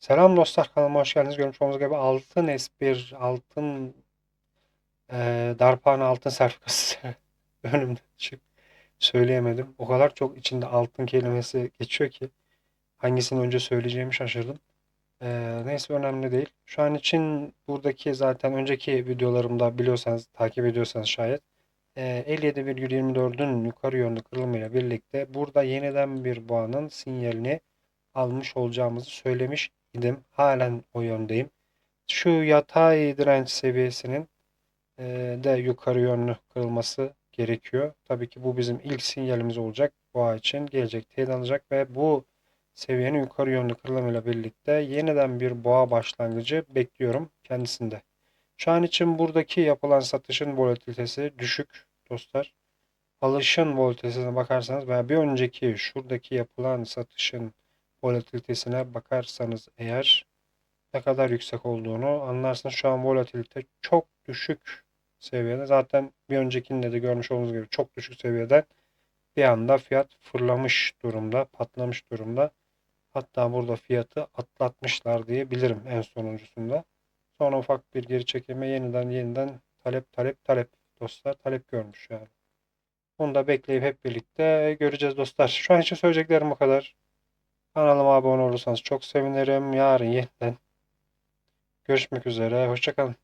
Selam dostlar kanalıma hoş geldiniz. Görmüş olduğunuz gibi altın S1 altın eee darphane altın sertifikası önümde çık söyleyemedim. O kadar çok içinde altın kelimesi geçiyor ki hangisini önce söyleyeceğimi şaşırdım. Eee, neyse önemli değil. Şu an için buradaki zaten önceki videolarımda biliyorsanız takip ediyorsanız şayet eee 57,24'ün yukarı yönlü kırılımıyla birlikte burada yeniden bir boğanın sinyalini almış olacağımızı söylemiş idim. Halen o yöndeyim. Şu yatay direnç seviyesinin e, de yukarı yönlü kırılması gerekiyor. Tabii ki bu bizim ilk sinyalimiz olacak. Boğa için gelecek teyit alacak ve bu seviyenin yukarı yönlü kırılımıyla birlikte yeniden bir boğa başlangıcı bekliyorum kendisinde. Şu an için buradaki yapılan satışın volatilitesi düşük dostlar. Alışın volatilitesine bakarsanız veya bir önceki şuradaki yapılan satışın volatilitesine bakarsanız eğer ne kadar yüksek olduğunu anlarsınız. Şu an volatilite çok düşük seviyede. Zaten bir öncekinde de görmüş olduğunuz gibi çok düşük seviyeden bir anda fiyat fırlamış durumda, patlamış durumda. Hatta burada fiyatı atlatmışlar diyebilirim en sonuncusunda. Sonra ufak bir geri çekilme yeniden yeniden talep talep talep dostlar talep görmüş yani. Onu da bekleyip hep birlikte göreceğiz dostlar. Şu an için söyleyeceklerim bu kadar. Kanalıma abone olursanız çok sevinirim. Yarın yeniden görüşmek üzere. Hoşçakalın.